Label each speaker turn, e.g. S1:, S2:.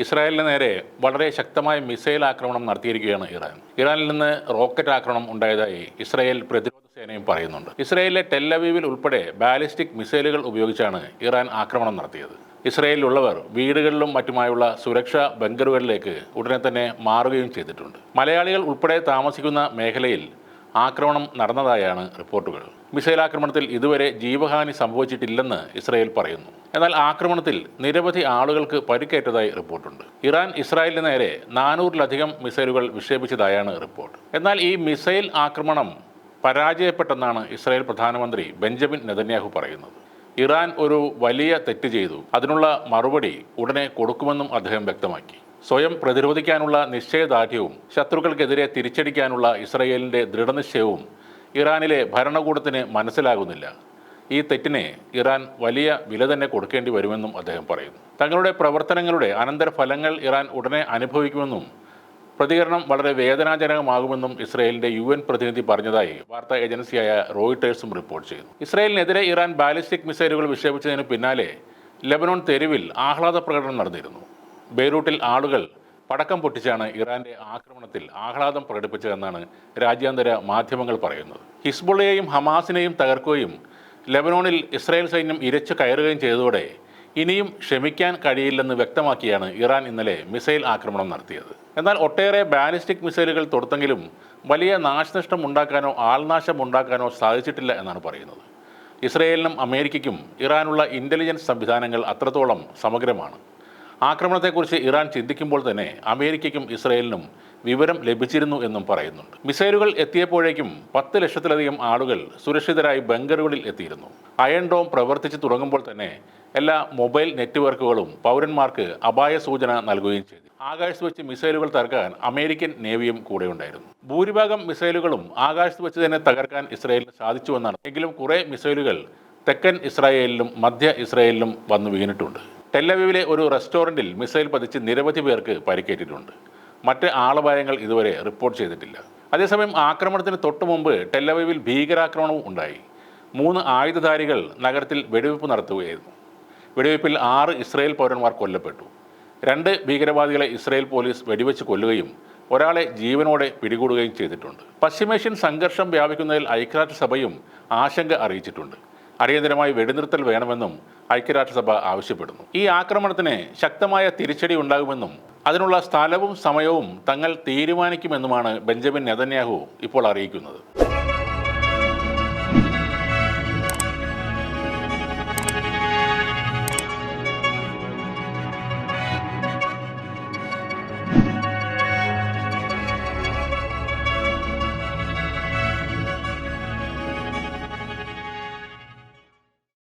S1: ഇസ്രായേലിന് നേരെ വളരെ ശക്തമായ മിസൈൽ ആക്രമണം നടത്തിയിരിക്കുകയാണ് ഇറാൻ. ഇറാനിൽ നിന്ന് റോക്കറ്റ് ആക്രമണം ഉണ്ടായതായി ഇസ്രായേൽ പ്രതിരോധ സേനയും പറയുന്നുണ്ട്. ഇസ്രായേലിലെ ടെല്ലവീവിൽ ഉൾപ്പെടെ ബാലിസ്റ്റിക് മിസൈലുകൾ ഉപയോഗിച്ചാണ് ഇറാൻ ആക്രമണം നടത്തിയത്. ഇസ്രായേലിലുള്ളവർ വീടുകളിലും മറ്റുമായുള്ള സുരക്ഷാ ബങ്കറുകളിലേക്ക് ഉടനെ തന്നെ മാറുകയും ചെയ്തിട്ടുണ്ട്. മലയാളികൾ ഉൾപ്പെടെ താമസിക്കുന്ന മേഖലയിൽ ആക്രമണം നടന്നതായാണ് റിപ്പോർട്ടുകൾ. മിസൈൽ ആക്രമണത്തിൽ ഇതുവരെ ജീവഹാനി സംഭവിച്ചിട്ടില്ലെന്ന് ഇസ്രായേൽ പറയുന്നു. എന്നാൽ ആക്രമണത്തിൽ നിരവധി ആളുകൾക്ക് പരിക്കേറ്റതായി റിപ്പോർട്ടുണ്ട്. ഇറാൻ ഇസ്രായേലിന് നേരെ നാനൂറിലധികം മിസൈലുകൾ വിക്ഷേപിച്ചതായാണ് റിപ്പോർട്ട്. എന്നാൽ ഈ മിസൈൽ ആക്രമണം പരാജയപ്പെട്ടെന്നാണ് ഇസ്രായേൽ പ്രധാനമന്ത്രി ബെഞ്ചമിൻ നെതന്യാഹു പറയുന്നത്. ഇറാൻ ഒരു വലിയ തെറ്റ് ചെയ്തു. അതിനുള്ള മറുപടി ഉടനെ കൊടുക്കുമെന്നും അദ്ദേഹം വ്യക്തമാക്കി. സ്വയം പ്രതിരോധിക്കാനുള്ള നിശ്ചയദാർഢ്യവും ശത്രുക്കൾക്കെതിരെ തിരിച്ചടിക്കാനുള്ള ഇസ്രയേലിന്റെ ദൃഢനിശ്ചയവും ഇറാനിലെ ഭരണകൂടത്തിന് മനസ്സിലാകുന്നില്ല. ഈ തെറ്റിനെ ഇറാൻ വലിയ വില തന്നെ കൊടുക്കേണ്ടി വരുമെന്നും അദ്ദേഹം പറയുന്നു. തങ്ങളുടെ പ്രവർത്തനങ്ങളുടെ അനന്തരഫലങ്ങൾ ഇറാൻ ഉടനെ അനുഭവിക്കുമെന്നും പ്രതികരണം വളരെ വേദനാജനകമാകുമെന്നും ഇസ്രയേലിന്റെ യു എൻ പ്രതിനിധി പറഞ്ഞതായി വാർത്താ ഏജൻസിയായ റോയിട്ടേഴ്സും റിപ്പോർട്ട് ചെയ്തു ഇസ്രയേലിനെതിരെ ഇറാൻ ബാലിസ്റ്റിക് മിസൈലുകൾ വിക്ഷേപിച്ചതിന് പിന്നാലെ ലെബനോൺ തെരുവിൽ ആഹ്ലാദ പ്രകടനം നടന്നിരുന്നു. ബെയ്റൂട്ടിൽ ആളുകൾ പടക്കം പൊട്ടിച്ചാണ് ഇറാന്റെ ആക്രമണത്തിൽ ആഹ്ലാദം പ്രകടിപ്പിച്ചതെന്നാണ് രാജ്യാന്തര മാധ്യമങ്ങൾ പറയുന്നത്. ഹിസ്ബുള്ളയെയും ഹമാസിനെയും തകർക്കുകയും ലെബനോണിൽ ഇസ്രായേൽ സൈന്യം ഇരച്ചു കയറുകയും ചെയ്തതോടെ ഇനിയും ക്ഷമിക്കാൻ കഴിയില്ലെന്ന് വ്യക്തമാക്കിയാണ് ഇറാൻ ഇന്നലെ മിസൈൽ ആക്രമണം നടത്തിയത്. എന്നാൽ ഒട്ടേറെ ബാലിസ്റ്റിക് മിസൈലുകൾ തൊടുത്തെങ്കിലും വലിയ നാശനഷ്ടം ഉണ്ടാക്കാനോ ആൾനാശം ഉണ്ടാക്കാനോ സാധിച്ചിട്ടില്ല എന്നാണ് പറയുന്നത്. ഇസ്രയേലിനും അമേരിക്കയ്ക്കും ഇറാനുള്ള ഇന്റലിജൻസ് സംവിധാനങ്ങൾ അത്രത്തോളം സമഗ്രമാണ്. ആക്രമണത്തെക്കുറിച്ച് ഇറാൻ ചിന്തിക്കുമ്പോൾ തന്നെ അമേരിക്കയ്ക്കും ഇസ്രയേലിനും വിവരം ലഭിച്ചിരുന്നു എന്നും പറയുന്നുണ്ട്. മിസൈലുകൾ എത്തിയപ്പോഴേക്കും പത്ത് ലക്ഷത്തിലധികം ആളുകൾ സുരക്ഷിതരായി ബങ്കറുകളിൽ എത്തിയിരുന്നു. അയൺ ഡോം പ്രവർത്തിച്ചു തുടങ്ങുമ്പോൾ തന്നെ എല്ലാ മൊബൈൽ നെറ്റ്വർക്കുകളും പൗരന്മാർക്ക് അപായ സൂചന നൽകുകയും ചെയ്തു. ആകാശത്ത് വെച്ച് മിസൈലുകൾ തകർക്കാൻ അമേരിക്കൻ നേവിയും കൂടെ ഉണ്ടായിരുന്നു. ഭൂരിഭാഗം മിസൈലുകളും ആകാശത്ത് വെച്ച് തന്നെ തകർക്കാൻ ഇസ്രായേലിന് സാധിച്ചുവെന്നാണ്. എങ്കിലും കുറേ മിസൈലുകൾ തെക്കൻ ഇസ്രായേലിലും മധ്യ ഇസ്രായേലിലും വന്നു വീണിട്ടുണ്ട്. ടെല്ലവീവിലെ ഒരു റെസ്റ്റോറന്റിൽ മിസൈൽ പതിച്ച് നിരവധി പേർക്ക് പരിക്കേറ്റിട്ടുണ്ട്. മറ്റ് ആളപായങ്ങൾ ഇതുവരെ റിപ്പോർട്ട് ചെയ്തിട്ടില്ല. അതേസമയം ആക്രമണത്തിന് തൊട്ടു മുമ്പ് ടെല്ലവീവിൽ ഭീകരാക്രമണവും ഉണ്ടായി. മൂന്ന് ആയുധധാരികൾ നഗരത്തിൽ വെടിവെപ്പ് നടത്തുകയായിരുന്നു. വെടിവെപ്പിൽ ആറ് ഇസ്രായേൽ പൗരന്മാർ കൊല്ലപ്പെട്ടു. രണ്ട് ഭീകരവാദികളെ ഇസ്രായേൽ പോലീസ് വെടിവെച്ച് കൊല്ലുകയും ഒരാളെ ജീവനോടെ പിടികൂടുകയും ചെയ്തിട്ടുണ്ട്. പശ്ചിമേഷ്യൻ സംഘർഷം വ്യാപിക്കുന്നതിൽ ഐക്യരാഷ്ട്രസഭയും ആശങ്ക അറിയിച്ചിട്ടുണ്ട്. അടിയന്തരമായി വെടിനിർത്തൽ വേണമെന്നും ഐക്യരാഷ്ട്രസഭ ആവശ്യപ്പെടുന്നു. ഈ ആക്രമണത്തിന് ശക്തമായ തിരിച്ചടി ഉണ്ടാകുമെന്നും അതിനുള്ള സ്ഥലവും സമയവും തങ്ങൾ തീരുമാനിക്കുമെന്നുമാണ് ബെഞ്ചമിൻ നെതന്യാഹു ഇപ്പോൾ അറിയിക്കുന്നത്.